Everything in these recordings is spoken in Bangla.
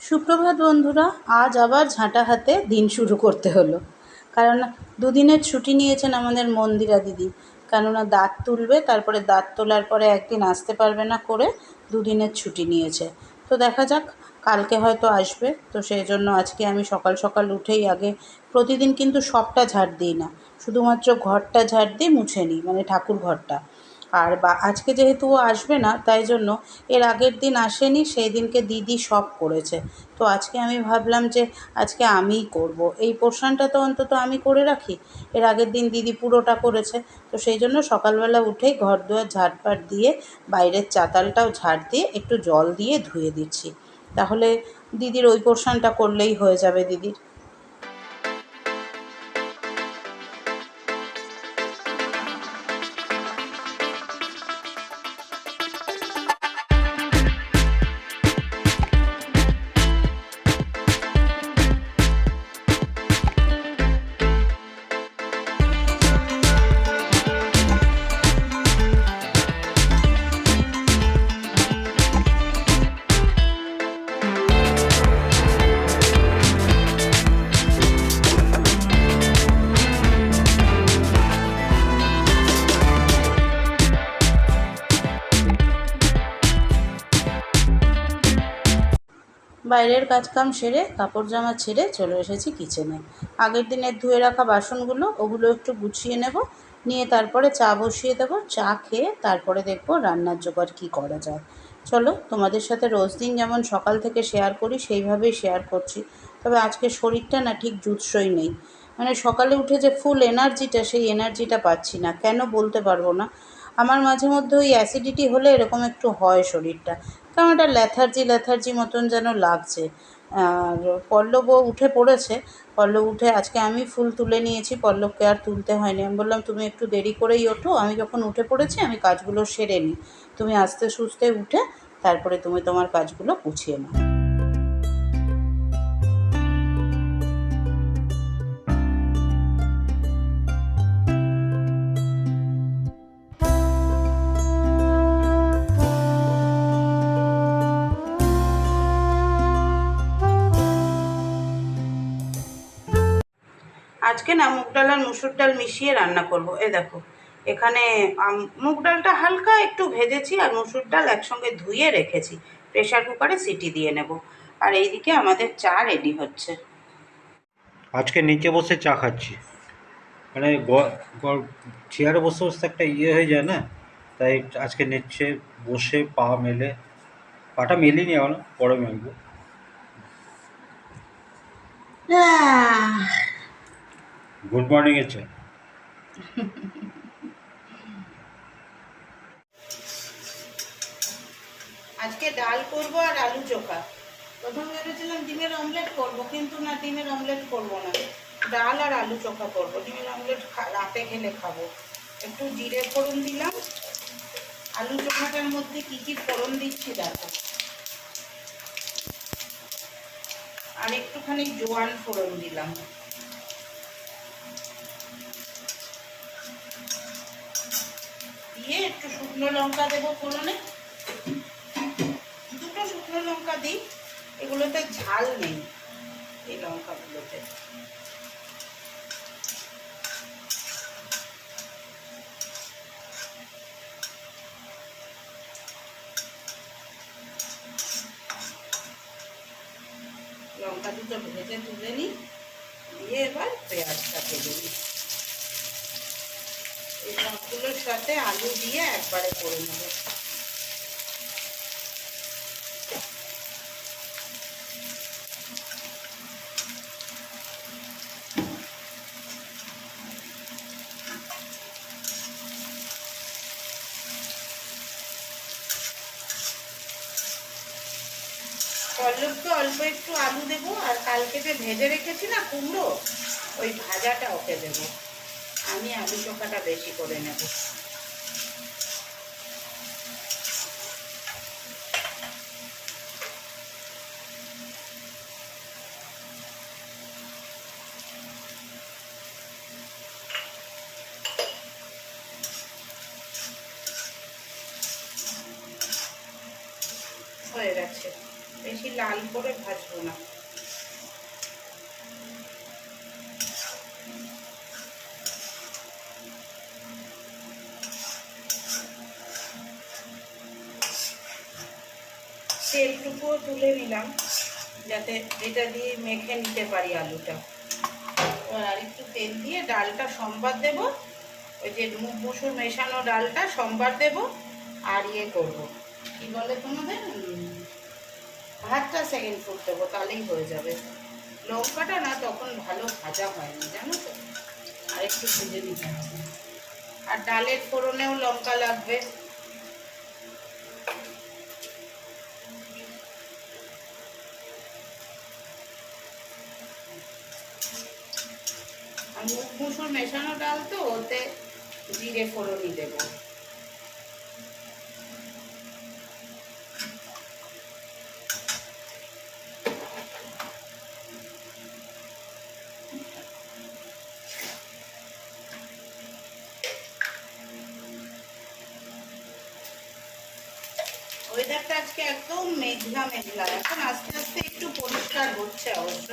সুপ্রভাত বন্ধুরা, আজ আবার ঝাঁটা হাতে দিন শুরু করতে হলো। কারণ দুদিনের ছুটি নিয়েছেন আমাদের মন্দিরা দিদি। কেননা দাঁত তুলবে, তারপরে দাঁত তোলার পরে একদিন আসতে পারবে না করে দুদিনের ছুটি নিয়েছে। তো দেখা যাক, কালকে হয়তো আসবে। তো সেই জন্য আজকে আমি সকাল সকাল উঠেই আগে প্রতিদিন কিন্তু সবটা ঝাড় দিই না। শুধুমাত্র ঘরটা ঝাড় দিয়ে মুছে নিই মানে ঠাকুর ঘরটা। আর বা আজকে যেহেতু ও আসবে না, তাই জন্য এর আগের দিন আসেনি, সেই দিনকে দিদি সব করেছে। তো আজকে আমি ভাবলাম যে আজকে আমিই করব। এই পোর্শনটা তো অন্তত আমি করে রাখি। এর আগের দিন দিদি পুরোটা করেছে। তো সেই জন্য সকালবেলা উঠেই ঘর দুয়ার ঝাড়পাট দিয়ে, বাইরের চাতালটাও ঝাড় দিয়ে একটু জল দিয়ে ধুয়ে দিচ্ছি। তাহলে দিদির ওই পোর্শনটা করলেই হয়ে যাবে দিদির। বাইরের কাজকাম সেরে কাপড় জামা ছেড়ে চলে এসেছি কিচেনে আগের দিনের ধুয়ে রাখা বাসনগুলো, ওগুলো একটু গুছিয়ে নেব। নিয়ে তারপরে চা বসিয়ে দেবো। চা খেয়ে তারপরে দেখব রান্নার জোগাড় কী করা যায়। চলো, তোমাদের সাথে রোজ দিন যেমন সকাল থেকে শেয়ার করি, সেইভাবেই শেয়ার করছি। তবে আজকে শরীরটা না ঠিক জুৎসই নেই। মানে সকালে উঠে যে ফুল এনার্জিটা সেই এনার্জিটা পাচ্ছি না। কেন বলতে পারব না? আমার মাঝে মধ্যে ওই অ্যাসিডিটি হলে এরকম একটু হয় শরীরটা। কেমন একটা ল্যাথার্জি ল্যাথার্জি মতন যেন লাগছে। আর পল্লবও উঠে পড়েছে। পল্লব উঠে আজকে আমি ফুল তুলে নিয়েছি, পল্লবকে আর তুলতে হয়নি। আমি বললাম, তুমি একটু দেরি করেই ওঠো। আমি যখন উঠে পড়েছি, আমি কাজগুলো সেরে নিই। তুমি আস্তে সুস্থে উঠে তারপরে তুমি তোমার কাজগুলো গুছিয়ে নাও। আজকে না মুগ ডাল আর মুসুর ডাল মিশিয়ে রান্না করব। এ দেখো এখানে মুগ ডালটা হালকা একটু ভেজেছি আর মুসুর ডাল একসঙ্গে ধুয়ে রেখেছি। প্রেশার কুকারে সিটি দিয়ে নেব। আর এইদিকে আমাদের চা রেডি হচ্ছে। আজকে নিচে বসে চা খাচ্ছি। মানে চেয়ারে বসে বসে একটা ইয়ে হয়ে যায় না? তাই আজকে নিচে বসে পা মেলে। পাটা মেলিনি এখন পরে মেলবো। গুড মর্নিং এর চা আজকে ডাল করব আর আলু চোখা। প্রথম ভেবেছিলাম ডিমের অমলেট করব, কিন্তু না, ডিমের অমলেট করব না। ডাল আর আলু চোখা করব। ডিমের অমলেট রাতে খেলে খাব। একটু জিরে ফোড়ন দিলাম। আলু চোখাটার মধ্যে কি কি ফোড়ন দিচ্ছি দেখো। আর একটুখানি জোয়ান ফোড়ন দিলাম। দিয়ে একটু শুকনো লঙ্কা দেবো ফোড়নে। দুটো শুকনো লঙ্কা দিই, এগুলোতে ঝাল নেই এই লঙ্কাগুলোতে। লঙ্কা দুটো ভেজে তুলে নিই, দিয়ে এবার পেঁয়াজটা ভেজে নিই এই সবগুলোর সাথে আলু দিয়ে একবারে করে নেব। পল্লবকে অল্প একটু আলু দেবো আর কালকে যে ভেজে রেখেছি না কুমড়ো, ওই ভাজাটা ওকে দেবো। আমি আলু চোখাটা বেশি করে নেব। হয়ে গেছে। বেশি লাল করে ভাজবো না। তুলে নিলাম, যাতে এটা দিয়ে মেখে নিতে পারি আলুটা। এবার আর একটু তেল দিয়ে ডালটা সম্বার দেব। ওই যে মুগ মুসুর মেশানো ডালটা সম্বার দেব আর ইয়ে করব। কি বলে তোমাদের? ভাতটা সেকেন্ড ফুট দেবো, তাহলেই হয়ে যাবে। লঙ্কাটা না তখন ভালো ভাজা হয়নি, জানো তো? আর একটু ভেজে নিতে হবে। আর ডালের ফোড়নেও লঙ্কা লাগবে। মুগ মুসুর মেশানো ডাল তো, ওতে জিরে ফোড়নই দেবো। ওয়েদারটা আজকে একদম মেঘলা মেঘলা। এখন আস্তে আস্তে একটু পরিষ্কার হচ্ছে অবশ্য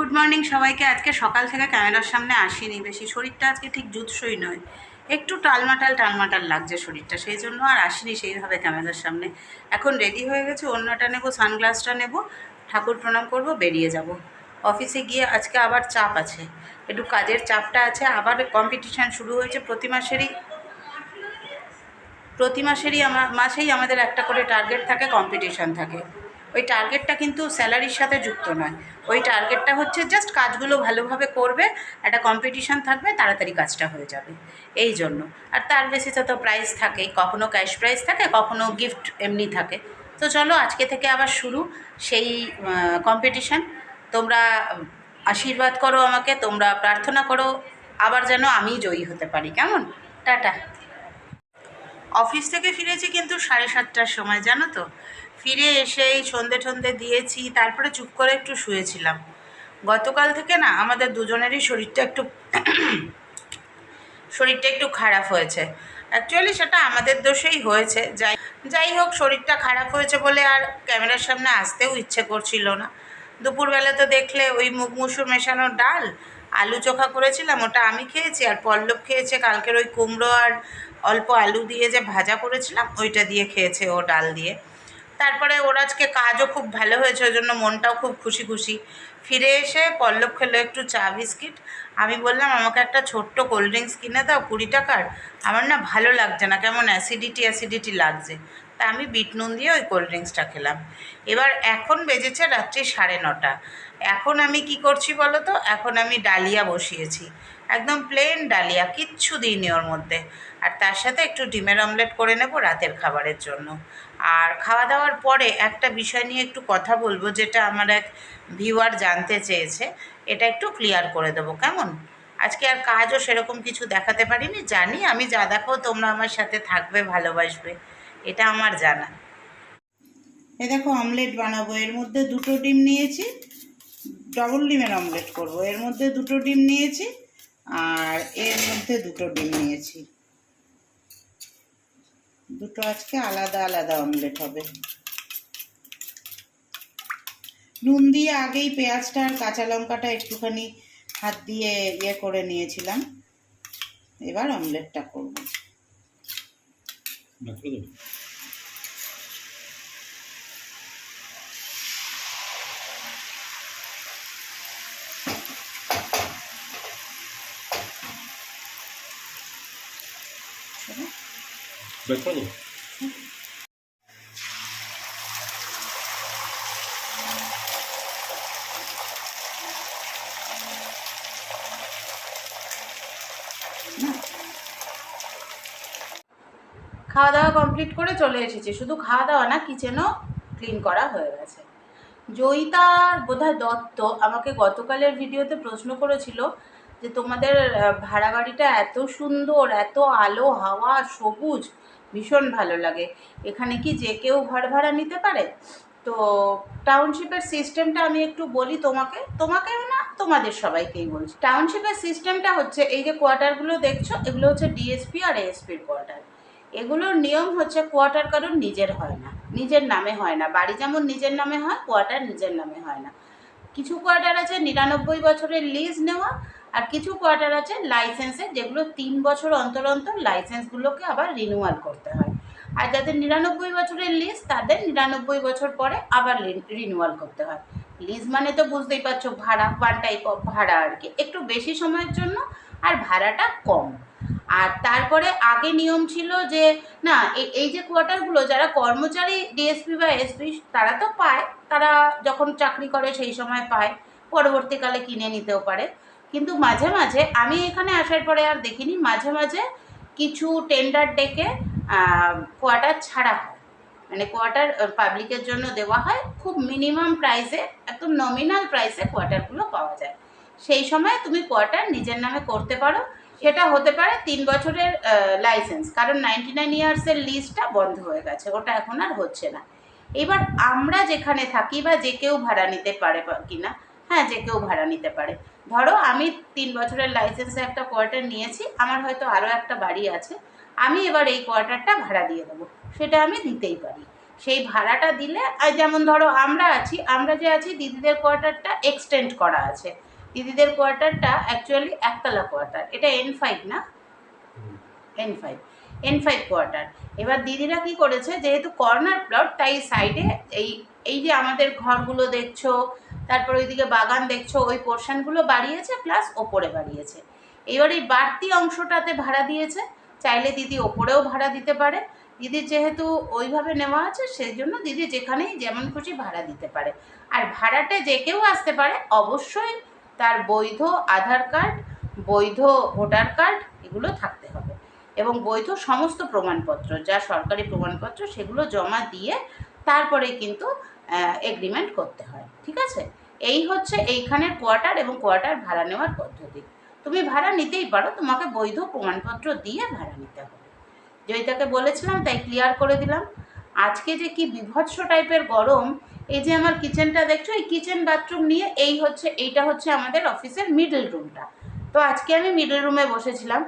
গুড মর্নিং সবাইকে। আজকে সকাল থেকে ক্যামেরার সামনে আসিনি। বেশি শরীরটা আজকে ঠিক জুৎসই নয়। একটু টালমাটাল টালমাটাল লাগছে শরীরটা, সেই জন্য আর আসিনি সেইভাবে ক্যামেরার সামনে। এখন রেডি হয়ে গেছে, অন্যটা নেব, সানগ্লাসটা নেব, ঠাকুর প্রণাম করব, বেরিয়ে যাব। অফিসে গিয়ে আজকে আবার চাপ আছে। একটু কাজের চাপটা আছে। আবার কম্পিটিশান শুরু হয়েছে প্রতি মাসেরই। প্রতি মাসেরই আমার মাসেই আমাদের একটা করে টার্গেট থাকে কম্পিটিশান থাকে। ওই টার্গেটটা কিন্তু স্যালারির সাথে যুক্ত নয়। ওই টার্গেটটা হচ্ছে জাস্ট কাজগুলো ভালোভাবে করবে, একটা কম্পিটিশান থাকবে, তাড়াতাড়ি কাজটা হয়ে যাবে। এই জন্য। আর তার বেশিতে তো প্রাইজ থাকেই, কখনো ক্যাশ প্রাইজ থাকে, কখনো গিফট এমনি থাকে। তো চলো, আজকে থেকে আবার শুরু। সেই কম্পিটিশান তোমরা আশীর্বাদ করো আমাকে, তোমরা প্রার্থনা করো, আবার যেন আমি জয়ী হতে পারি। কেমন? টাটা। অফিস থেকে ফিরেছি কিন্তু সাড়ে সাতটার সময়, জানো তো? ফিরে এসেই সন্ধে টন্ধে দিয়েছি, তারপরে চুপ করে একটু শুয়েছিলাম। গতকাল থেকে না, আমাদের দুজনেরই শরীরটা একটু শরীরটা একটু খারাপ হয়েছে। অ্যাকচুয়ালি সেটা আমাদের দোষেই হয়েছে। যাই যাই হোক, শরীরটা খারাপ হয়েছে বলে আর ক্যামেরার সামনে আসতেও ইচ্ছে করছিল না। দুপুরবেলা তো দেখলে ওই মুগ মুসুর মেশানো ডাল, আলু চোখা করেছিলাম, ওটা আমি খেয়েছি আর পল্লব খেয়েছে, কালকের ওই কুমড়ো আর অল্প আলু দিয়ে যে ভাজা করেছিলাম, ওইটা দিয়ে খেয়েছে ও ডাল দিয়ে। তারপরে ওর আজকে কাজও খুব ভালো হয়েছে, ওই জন্য মনটাও খুব খুশি খুশি। ফিরে এসে পল্লব খেলো একটু চা বিস্কিট। আমি বললাম, আমাকে একটা ছোট্ট কোল্ড ড্রিঙ্কস কিনে দাও, কুড়ি টাকার। আমার না ভালো লাগছে না, কেমন অ্যাসিডিটি অ্যাসিডিটি লাগছে। তা আমি বিট নুন দিয়ে ওই কোল্ড ড্রিঙ্কসটা খেলাম। এবার এখন বেজেছে রাত্রি সাড়ে নটা। এখন আমি কি করছি বলো তো? এখন আমি ডালিয়া বসিয়েছি। একদম প্লেন ডালিয়া, কিচ্ছু দিইনি ওর মধ্যে। আর তার সাথে একটু ডিমের অমলেট করে নেব রাতের খাবারের জন্য। আর খাওয়া দাওয়ার পরে একটা বিষয় নিয়ে একটু কথা বলব, যেটা আমার এক ভিউয়ার জানতে চেয়েছে। এটা একটু ক্লিয়ার করে দেবো, কেমন? আজকে আর কাজও সেরকম কিছু দেখাতে পারিনি, জানি আমি যা দেখো তোমরা আমার সাথে থাকবে, ভালোবাসবে, এটা আমার জানা। এ দেখো অমলেট বানাবো, এর মধ্যে দুটো ডিম নিয়েছি ডবল ডিমের অমলেট করব, এর মধ্যে দুটো ডিম নিয়েছি, আর এর মধ্যে দুটো ডিম নিয়েছি। দুটো আজকে আলাদা আলাদা অমলেট হবে। নুন দিয়ে আগেই পেঁয়াজটা আর কাঁচা লঙ্কাটা একটুখানি হাত দিয়ে ইয়ে করে নিয়েছিলাম। এবার অমলেটটা করব। খাওয়া দাওয়া কমপ্লিট করে চলে এসেছি। শুধু খাওয়া দাওয়া না কিচেনও ক্লিন করা হয়ে গেছে। জয়িতা বোধহয় দত্ত আমাকে গতকালের ভিডিওতে প্রশ্ন করেছিল যে তোমাদের ভাড়া বাড়িটা এত সুন্দর, এত আলো, হাওয়া, সবুজ ভীষণ ভালো লাগে। এখানে কি যে কেউ ঘর ভাড়া নিতে পারে? তো টাউনশিপের সিস্টেমটা আমি একটু বলি তোমাকে। তোমাকেও না, তোমাদের সবাইকেই বলছি। টাউনশিপের সিস্টেমটা হচ্ছে, এই যে কোয়ার্টারগুলো দেখছ, এগুলো হচ্ছে ডিএসপি আর এএসপির কোয়ার্টার এগুলোর নিয়ম হচ্ছে কোয়ার্টার কারণ নিজের হয় না। নিজের নামে হয় না। বাড়ি যেমন নিজের নামে হয় কোয়ার্টার নিজের নামে হয় না। কিছু কোয়ার্টার আছে, নিরানব্বই বছরের লিজ নেওয়া আর কিছু কোয়ার্টার আছে লাইসেন্সের যেগুলো তিন বছর অন্তর অন্তর লাইসেন্সগুলোকে আবার রিনিউয়াল করতে হয়। আর যাদের নিরানব্বই বছরের লিজ তাদের নিরানব্বই বছর পরে আবার রিনিউয়াল করতে হয়। লিজ মানে তো বুঝতেই পারছ, ভাড়া ওয়ান টাইপ অফ ভাড়া আর কি। একটু বেশি সময়ের জন্য আর ভাড়াটা কম। আর তারপরে আগে নিয়ম ছিল যে, না এই- এই যে কোয়ার্টারগুলো যারা কর্মচারী ডিএসপি বা এসপি তারা তো পায়। তারা যখন চাকরি করে সেই সময় পায়। পরবর্তীকালে কিনে নিতেও পারে। কিন্তু মাঝে মাঝে আমি এখানে আসার পরে আর দেখিনি, মাঝে মাঝে কিছু টেন্ডার ডেকে কোয়ার্টার ছাড়া হয়। মানে কোয়ার্টার পাবলিকের জন্য দেওয়া হয়, খুব মিনিমাম প্রাইসে একদম নমিনাল প্রাইসে কোয়ার্টারগুলো পাওয়া যায়। সেই সময় তুমি কোয়ার্টার নিজের নামে করতে পারো, সেটা হতে পারে তিন বছরের লাইসেন্স কারণ নাইনটি নাইন ইয়ার্সের লিস্টটা বন্ধ হয়ে গেছে, ওটা এখন আর হচ্ছে না। এবার আমরা যেখানে থাকি বা যে কেউ ভাড়া নিতে পারে কিনা হ্যাঁ যে কেউ ভাড়া নিতে পারে। ধরো, আমি তিন বছরের লাইসেন্সে একটা কোয়ার্টার নিয়েছি, আমার হয়তো আরও একটা বাড়ি আছে, আমি এবার এই কোয়ার্টারটা ভাড়া দিয়ে দেবো। সেটা আমি দিতেই পারি। সেই ভাড়াটা দিলে যেমন ধরো, আমরা আছি, আমরা যে আছি, দিদিদের কোয়ার্টারটা এক্সটেন্ড করা আছে। দিদিদের কোয়ার্টারটা অ্যাকচুয়ালি একতলা কোয়ার্টার এটা এন ফাইভ না? N five N five quarter এবার দিদিরা কি করেছে, যেহেতু কর্নার প্লট তাই সাইডে এই এই যে আমাদের ঘরগুলো দেখছ তারপর ওইদিকে বাগান দেখছ, ওই পোর্শনগুলো বাড়িয়েছে প্লাস ওপরে বাড়িয়েছে। এবার এই বাড়তি অংশটাতে ভাড়া দিয়েছে, চাইলে দিদি ওপরেও ভাড়া দিতে পারে। দিদির যেহেতু ওইভাবে নেওয়া আছে, সেই জন্য দিদি যেখানেই যেমন খুশি ভাড়া দিতে পারে। আর ভাড়াটে যে কেউ আসতে পারে, অবশ্যই তার বৈধ আধার কার্ড, বৈধ ভোটার কার্ড, এগুলো থাকতে হবে। এবং বৈধ সমস্ত প্রমাণপত্র, যা সরকারি প্রমাণপত্র, সেগুলো জমা দিয়ে তারপরে কিন্তু এগ্রিমেন্ট করতে হয়। ঠিক আছে? এই হচ্ছে এইখানের কোয়ার্টার এবং কোয়ার্টার ভাড়া নেওয়ার পদ্ধতি। তুমি ভাড়া নিতেই পারো, তোমাকে বৈধ প্রমাণপত্র দিয়ে ভাড়া নিতে হবে। জয়িতাকে বলেছিলাম, তাই ক্লিয়ার করে দিলাম। আজকে যে কি বিভৎস টাইপের গরম, এই যে আমার কিচেনটা দেখছ, এই কিচেন বাথরুম নিয়ে এই হচ্ছে, এইটা হচ্ছে আমাদের অফিসের মিডল রুমটা তো আজকে আমি মিডল রুমে বসেছিলাম।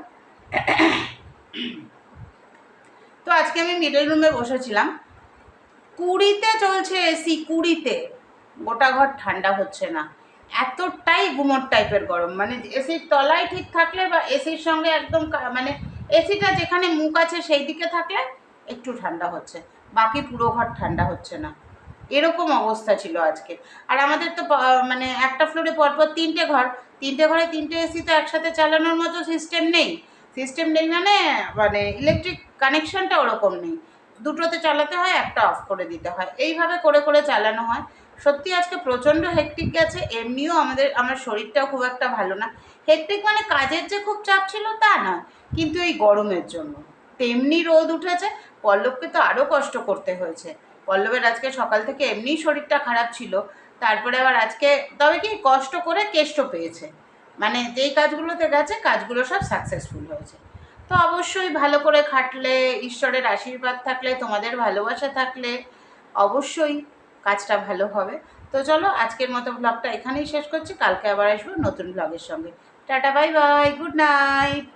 তো আজকে আমি মিডল রুমে বসেছিলাম। কুড়িতে চলছে এসি, কুড়িতে। গোটা ঘর ঠান্ডা হচ্ছে না। এতটাই গুমোট টাইপের গরম। মানে এসির তলায় ঠিক থাকলে বা এসির সঙ্গে একদম মানে এসিটা যেখানে মুখ আছে সেই দিকে থাকলে একটু ঠান্ডা হচ্ছে। বাকি পুরো ঘর ঠান্ডা হচ্ছে না। এরকম অবস্থা ছিল আজকে। আর আমাদের তো মানে একটা ফ্লোরে পরপর তিনটে ঘর। তিনটে ঘরে তিনটে এসি তো একসাথে চালানোর মতো সিস্টেম নেই। সিস্টেম নেই মানে মানে ইলেকট্রিক কানেকশনটা ওরকম নেই। দুটোতে চালাতে হয়, একটা অফ করে দিতে হয়। এইভাবে করে করে চালানো হয়। সত্যি আজকে প্রচণ্ড হেকটিক গেছে, এমনিও আমাদের, আমার শরীরটাও খুব একটা ভালো না। হেকটিক মানে কাজের যে খুব চাপ ছিল তা না কিন্তু এই গরমের জন্য। তেমনি রোদ উঠেছে, পল্লবকে তো আরও কষ্ট করতে হয়েছে। পল্লবের আজকে সকাল থেকে এমনিই শরীরটা খারাপ ছিল, তারপরে আবার আজকে তবে কি কষ্ট করে কেষ্ট পেয়েছে। মানে যেই কাজগুলোতে গেছে, কাজগুলো সব সাকসেসফুল হয়েছে। তো অবশ্যই ভালো করে খাটলে, ঈশ্বরের আশীর্বাদ থাকলে, তোমাদের ভালোবাসা থাকলে, অবশ্যই। কাজটা ভালো হবে। তো চলো আজকের মতো ব্লগটা এখানেই শেষ করছি। কালকে আবার আসব নতুন ব্লগের সঙ্গে। Tata bye bye good night